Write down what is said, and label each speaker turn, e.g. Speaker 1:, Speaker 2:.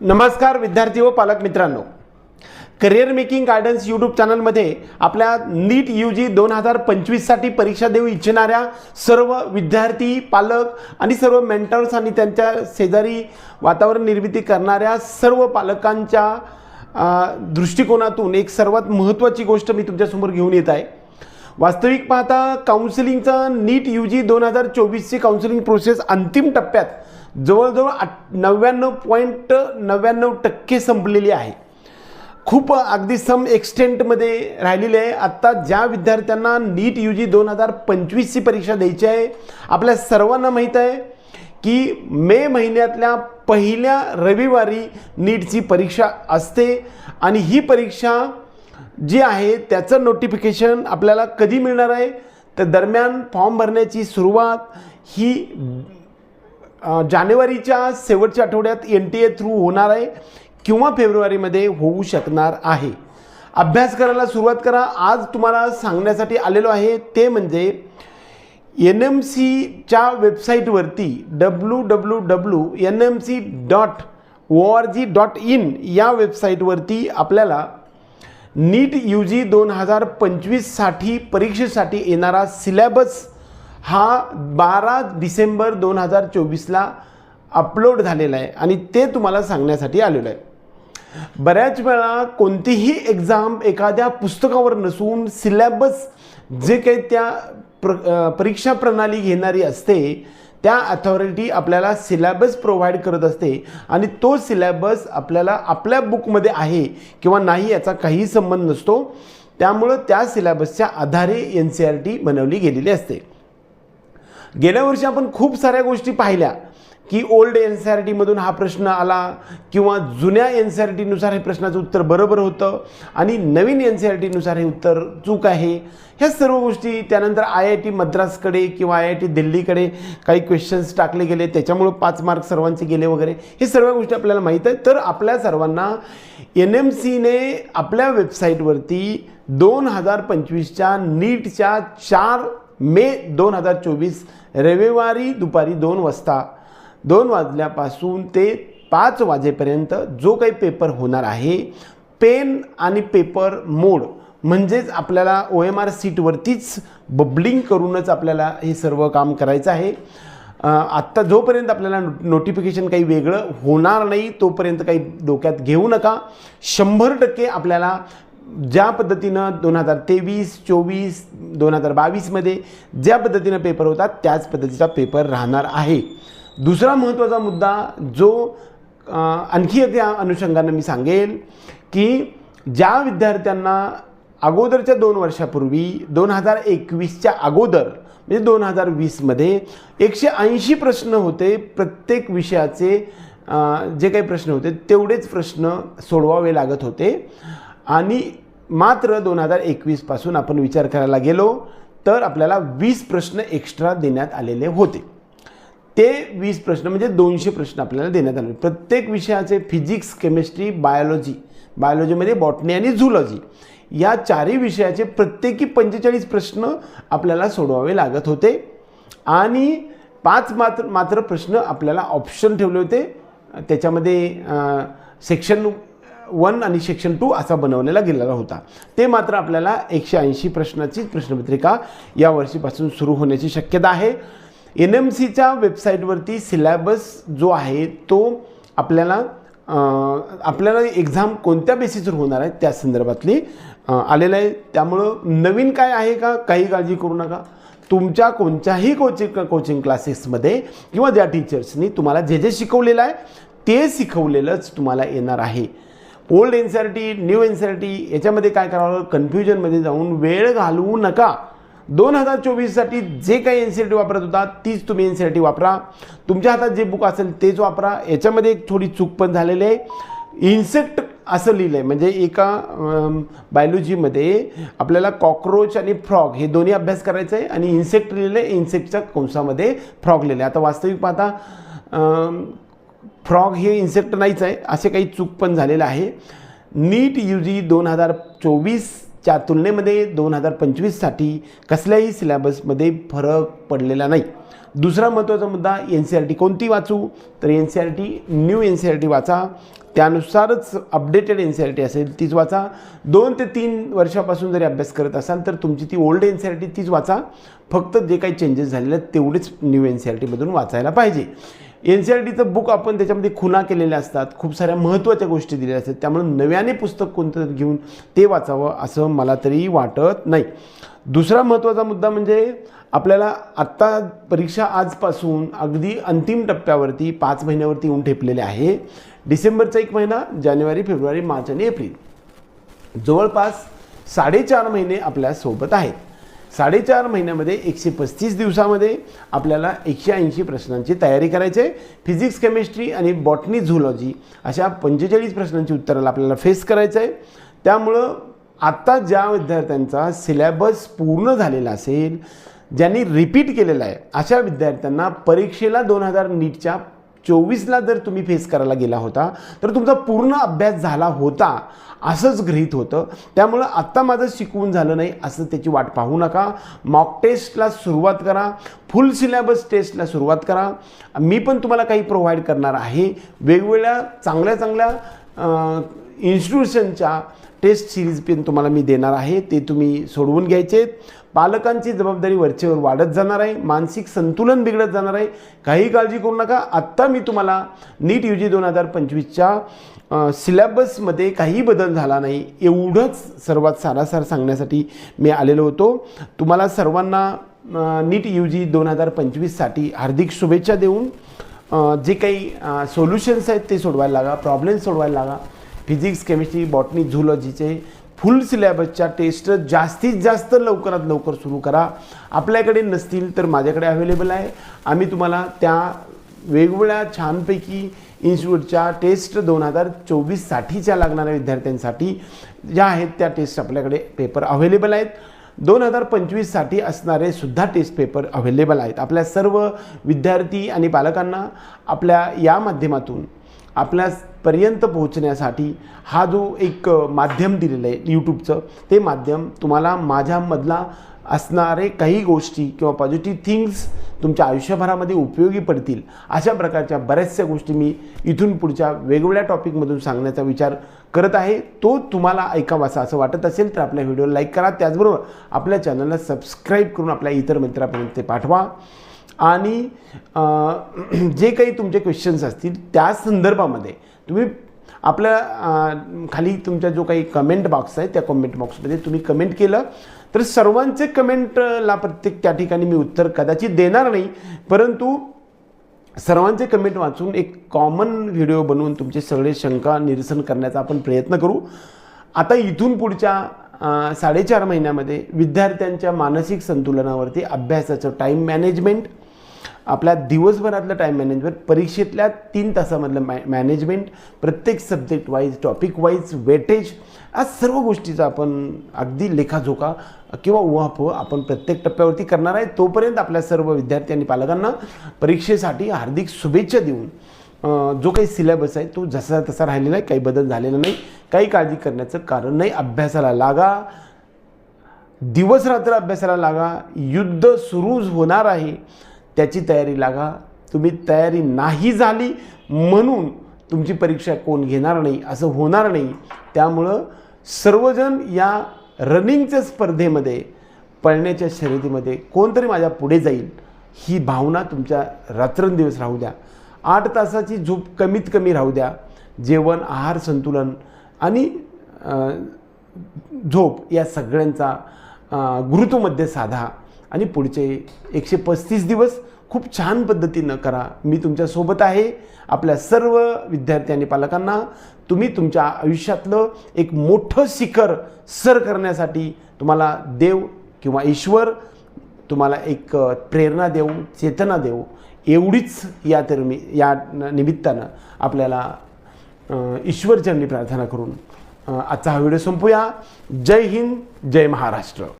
Speaker 1: नमस्कार विद्यार्थी व पालक मित्रांनो. करिअर मेकिंग गायडन्स यूट्यूब चॅनलमध्ये आपल्या नीट यू जी दोन हजार पंचवीससाठी परीक्षा देऊ इच्छिणाऱ्या सर्व विद्यार्थी पालक आणि सर्व मेंटर्स आणि त्यांच्या शेजारी वातावरण निर्मिती करणाऱ्या सर्व पालकांच्या दृष्टिकोनातून एक सर्वात महत्त्वाची गोष्ट मी तुमच्यासमोर घेऊन येत आहे. वास्तविक पाहता काउन्सिलिंगचा नीट यू जी दोन हजार चोवीसची काउन्सिलिंग प्रोसेस अंतिम टप्प्यात जवळजवळ आठ नव्याण्णव पॉईंट नव्याण्णव टक्के संपलेली आहे. खूप अगदी सम एक्सटेंटमध्ये राहिलेली आहे. आत्ता ज्या विद्यार्थ्यांना नीट यू जी दोन हजार पंचवीसची परीक्षा द्यायची आहे आपल्या सर्वांना माहीत आहे की मे महिन्यातल्या पहिल्या रविवारी नीटची परीक्षा असते आणि ही परीक्षा जी आहे त्याचं नोटिफिकेशन आपल्याला कधी मिळणार आहे? तर दरम्यान फॉर्म भरण्याची सुरुवात ही जानेवारीच्या शेवटच्या आठवड्यात एन टी ए थ्रू होणार आहे किंवा फेब्रुवारीमध्ये होऊ शकणार आहे. अभ्यास करायला सुरुवात करा. आज तुम्हाला सांगण्यासाठी आलेलो आहे ते म्हणजे एन एम सीच्या वेबसाईटवरती W W W N M C dot O R G dot in या वेबसाईटवरती आपल्याला नीट यू जी दोन हजार पंचवीससाठी परीक्षेसाठी येणारा सिलेबस हा बारा डिसेंबर दोन हजार चोवीसला अपलोड झालेला आहे आणि ते तुम्हाला सांगण्यासाठी आलेलं आहे. बऱ्याच वेळा कोणतीही एक्झाम एखाद्या पुस्तकावर नसून सिलेबस जे काही त्या प्र परीक्षा प्रणाली घेणारी असते त्या अथॉरिटी आपल्याला सिलेबस प्रोव्हाइड करत असते आणि तो सिलेबस आपल्याला आपल्या बुकमध्ये आहे किंवा नाही याचा काही संबंध नसतो. त्यामुळं त्या सिलेबसच्या आधारे एन सी आर टी बनवली गेलेली असते. गेल्या वर्षी आपण खूप साऱ्या गोष्टी पाहिल्या की ओल्ड एन सी आर टीमधून हा प्रश्न आला किंवा जुन्या एन सी आर टीनुसार हे प्रश्नाचं उत्तर बरोबर होतं आणि नवीन एन सी आर टीनुसार हे उत्तर चूक आहे. ह्या सर्व गोष्टी त्यानंतर आय आय टी मद्रासकडे किंवा आय आय टी दिल्लीकडे काही क्वेश्चन्स टाकले गेले. त्याच्यामुळं पाच मार्क सर्वांचे गेले वगैरे. हे सर्व गोष्टी आपल्याला माहीत आहे तर आपल्या सर्वांना एन एम सीने आपल्या वेबसाईटवरती दोन हजार पंचवीसच्या नीटच्या चार मे दोन हजार चोवीस रविवारी दुपारी दोन वाजता. दोन वाजल्यापासून ते पाच वाजेपर्यंत जो काही पेपर होणार आहे पेन आणि पेपर मोड म्हणजेच आपल्याला ओ एम आर सीटवरतीच बबलिंग करूनच आपल्याला हे सर्व काम करायचं आहे. आत्ता जोपर्यंत आपल्याला नो नोटिफिकेशन काही वेगळं होणार नाही तोपर्यंत काही डोक्यात घेऊ नका. शंभर टक्के आपल्याला ज्या पद्धतीनं दोन हजार तेवीस चोवीस दोन हजार बावीसमध्ये ज्या पद्धतीनं पेपर होतात त्याच पद्धतीचा पेपर राहणार आहे. दुसरा महत्त्वाचा मुद्दा जो आणखी त्या अनुषंगानं मी सांगेल की ज्या विद्यार्थ्यांना अगोदरच्या दोन वर्षापूर्वी दोन हजार एकवीसच्या अगोदर म्हणजे दोन हजार वीसमध्ये एकशे ऐंशी प्रश्न होते प्रत्येक विषयाचे जे काही प्रश्न होते तेवढेच प्रश्न सोडवावे लागत होते. आणि मात्र दोन हजार एकवीसपासून आपण विचार करायला गेलो तर आपल्याला वीस प्रश्न एक्स्ट्रा देण्यात आलेले होते. ते वीस प्रश्न म्हणजे दोनशे प्रश्न आपल्याला देण्यात आले. प्रत्येक विषयाचे फिजिक्स केमिस्ट्री बायोलॉजी बायोलॉजीमध्ये बॉटनी आणि झुलॉजी या चारही विषयाचे प्रत्येकी पंचेचाळीस प्रश्न आपल्याला सोडवावे लागत होते. आणि पाच मात्र मात्र प्रश्न आपल्याला ऑप्शन ठेवले होते. त्याच्यामध्ये सेक्शन वन आणि सेक्शन टू असा बनवलेला गेलेला होता. ते मात्र आपल्याला एकशे ऐंशी प्रश्नाचीच प्रश्नपत्रिका या वर्षीपासून सुरू होण्याची शक्यता आहे. एन एम सीच्या वेबसाईटवरती सिलॅबस जो आहे तो आपल्याला आपल्याला एक्झाम कोणत्या बेसिसवर होणार आहे त्या संदर्भातली आलेलं आहे. त्यामुळं नवीन काय आहे का? काही काळजी करू नका. तुमच्या कोणत्याही कोचिंग कोचिंग क्लासेसमध्ये किंवा ज्या टीचर्सनी तुम्हाला जे जे शिकवलेलं आहे ते शिकवलेलंच तुम्हाला येणार आहे. Old N C R T new N C R T याच्यामध्ये काय करावं कन्फ्युजनमध्ये जाऊन वेळ घालवू नका. दोन हजार चोवीससाठी जे काही एन सी आर टी वापरत होता तीच तुम्ही एन सी आर टी वापरा. तुमच्या हातात जे बुक असेल तेच वापरा. याच्यामध्ये एक थोडी चूक पण झालेली आहे. इन्सेक्ट असं लिहिलं आहे म्हणजे एका बायोलॉजीमध्ये आपल्याला कॉक्रोच आणि फ्रॉग हे दोन्ही अभ्यास करायचं आहे आणि इन्सेक्ट लिहिलं आहे इन्सेक्टच्या कंसामध्ये फ्रॉग लिहिलं आहे आता वास्तविक पाहता फ्रॉग हे इन्सेक्ट नाहीच आहे असे काही चूक पण झालेलं आहे. नीट यू जी दोन हजार चोवीसच्या तुलनेमध्ये दोन हजार पंचवीससाठी कसल्याही सिलेबसमध्ये फरक पडलेला नाही. दुसरा महत्त्वाचा मुद्दा एन सी आर टी कोणती वाचू? तर N C R T new N C R T वाचा. त्यानुसारच updated N C R T असेल तीच वाचा. दोन ते तीन वर्षापासून जरी अभ्यास करत असाल तर तुमची ती old N C R T तीच वाचा. फक्त जे काही चेंजेस झालेले आहेत तेवढेच न्यू एन सी आर टीमधून वाचायला पाहिजे. एन सी आर टीचं बुक आपण त्याच्यामध्ये खुणा केलेल्या असतात. खूप साऱ्या महत्त्वाच्या गोष्टी दिलेल्या असतात. त्यामुळे नव्याने पुस्तक कोणतं घेऊन ते वाचावं असं मला तरी वाटत नाही. दुसरा महत्त्वाचा मुद्दा म्हणजे आपल्याला आत्ता परीक्षा आजपासून अगदी अंतिम टप्प्यावरती पाच महिन्यावरती येऊन ठेपलेले आहे. डिसेंबरचा एक महिना जानेवारी फेब्रुवारी मार्च आणि एप्रिल. जवळपास साडेचार महिने आपल्यासोबत आहेत. साडेचार महिन्यामध्ये एकशे पस्तीस दिवसामध्ये आपल्याला एकशे ऐंशी प्रश्नांची तयारी करायची आहे. फिजिक्स केमिस्ट्री आणि बॉटनी झुलॉजी अशा पंचेचाळीस प्रश्नांची उत्तराला आपल्याला फेस करायचं आहे. त्यामुळं आत्ता ज्या विद्यार्थ्यांचा सिलॅबस पूर्ण झालेला असेल ज्यांनी रिपीट केलेला आहे अशा विद्यार्थ्यांना परीक्षेला दोन हजार नीटच्या चोवीसला जर तुम्ही फेस करायला गेला होता तर तुमचा पूर्ण अभ्यास झाला होता असंच गृहीत होतं. त्यामुळं आत्ता माझं शिकवून झालं नाही असं त्याची वाट पाहू नका. मॉक टेस्टला सुरुवात करा. फुल सिलेबस टेस्टला सुरुवात करा. मी पण तुम्हाला काही प्रोव्हाइड करणार आहे. वेगवेगळ्या चांगल्या चांगल्या इन्स्टिट्यूशनच्या टेस्ट सिरीज पण तुम्हाला मी देणार आहे. ते तुम्ही सोडवून घ्यायचे पालकांची जबाबदारी वरचेवर वाढत जाणार आहे. मानसिक संतुलन बिघडत जाणार आहे. काही काळजी करू नका. आत्ता मी तुम्हाला नीट यू जी दोन हजार पंचवीसच्या सिलेबसमध्ये काही बदल झाला नाही. एवढंच सर्वात सारासार सांगण्यासाठी मी आलेलो होतो. तुम्हाला सर्वांना नीट यू जी दोन हजार पंचवीससाठी हार्दिक शुभेच्छा देऊन जे काही सोल्युशन्स आहेत ते सोडवायला लागा. प्रॉब्लेम सोडवायला लागा. फिजिक्स केमिस्ट्री बॉटनी झुलॉजीचे फुल सिलेबसच्या टेस्ट जास्तीत जास्त लवकरात लवकर सुरू करा. आपल्याकडे नसतील तर माझ्याकडे अवेलेबल आहे. आम्ही तुम्हाला त्या वेगवेगळ्या छानपैकी इन्स्टिट्यूटच्या टेस्ट दोन हजार चोवीससाठीच्या लागणाऱ्या विद्यार्थ्यांसाठी ज्या आहेत त्या टेस्ट आपल्याकडे पेपर अवेलेबल आहेत. दोन हजार पंचवीससाठी असणारे सुद्धा टेस्ट पेपर अवेलेबल आहेत. आपल्या सर्व विद्यार्थी आणि पालकांना आपल्या या माध्यमातून आपल्यापर्यंत पोहोचण्यासाठी हा जो एक माध्यम दिलेलं आहे यूट्यूबचं ते माध्यम तुम्हाला माझ्यामधला असणारे काही गोष्टी किंवा पॉझिटिव्ह थिंग्स तुमच्या आयुष्यभरामध्ये उपयोगी पडतील अशा प्रकारच्या बऱ्याचशा गोष्टी मी इथून पुढच्या वेगवेगळ्या टॉपिकमधून सांगण्याचा विचार करत आहे. तो तुम्हाला ऐकावासा असं वाटत असेल तर आपल्या व्हिडिओला लाईक करा. त्याचबरोबर आपल्या चॅनलला सबस्क्राईब करून आपल्या इतर मित्रापर्यंत ते पाठवा. आणि जे काही तुमचे क्वेश्चन्स असतील त्या संदर्भामध्ये तुम्ही आपल्या खाली तुमचा जो काही कमेंट बॉक्स आहे त्या कमेंट बॉक्समध्ये तुम्ही कमेंट केलं तर सर्वांचे कमेंटला प्रत्येक त्या ठिकाणी मी उत्तर कदाचित देणार नाही परंतु सर्वांचे कमेंट वाचून एक कॉमन व्हिडिओ बनवून तुमचे सगळे शंका निरसन करण्याचा आपण प्रयत्न करू. आता इथून पुढच्या साडेचार महिन्यामध्ये विद्यार्थ्यांच्या मानसिक संतुलनावरती अभ्यासाचं टाईम मॅनेजमेंट आपल्या दिवसभरातलं टाईम मॅनेजमेंट परीक्षेतल्या तीन तासामधलं मॅ मॅनेजमेंट प्रत्येक subject wise topic wise weightage या सर्व गोष्टीचा आपण अगदी लेखाजोखा किंवा उहापोह आपण प्रत्येक टप्प्यावरती करणार आहे. तोपर्यंत आपल्या सर्व विद्यार्थी आणि पालकांना परीक्षेसाठी हार्दिक शुभेच्छा देऊन जो काही सिलेबस आहे तो जसा तसा राहिलेला आहे काही बदल झालेला नाही. काही काळजी करण्याचं कारण नाही. अभ्यासाला लागा. दिवस रात्र अभ्यासाला लागा. युद्ध सुरू होणार आहे. त्याची तयारी लागा. तुम्ही तयारी नाही झाली म्हणून तुमची परीक्षा कोण घेणार नाही असं होणार नाही. त्यामुळं सर्वजण या रनिंगच्या स्पर्धेमध्ये पळण्याच्या शर्यतीमध्ये कोणतरी माझ्या पुढे जाईल ही भावना तुमच्या रात्रंदिवस राहू द्या. आठ तासाची झोप कमीत कमी राहू द्या. जेवण आहार संतुलन आणि झोप या सगळ्यांचा गुरुत्वमध्ये साधा. आणि पुढचे एकशे पस्तीस दिवस खूप छान पद्धतीनं करा. मी तुमच्यासोबत आहे. आपल्या सर्व विद्यार्थी आणि पालकांना तुम्ही तुमच्या आयुष्यातलं एक मोठं शिखर सर करण्यासाठी तुम्हाला देव किंवा ईश्वर तुम्हाला एक प्रेरणा देऊ चेतना देऊ. एवढीच या तर मी या न- निमित्तानं आपल्याला ईश्वरचरणी प्रार्थना करून आजचा हा व्हिडिओ संपूया. जय हिंद जय महाराष्ट्र.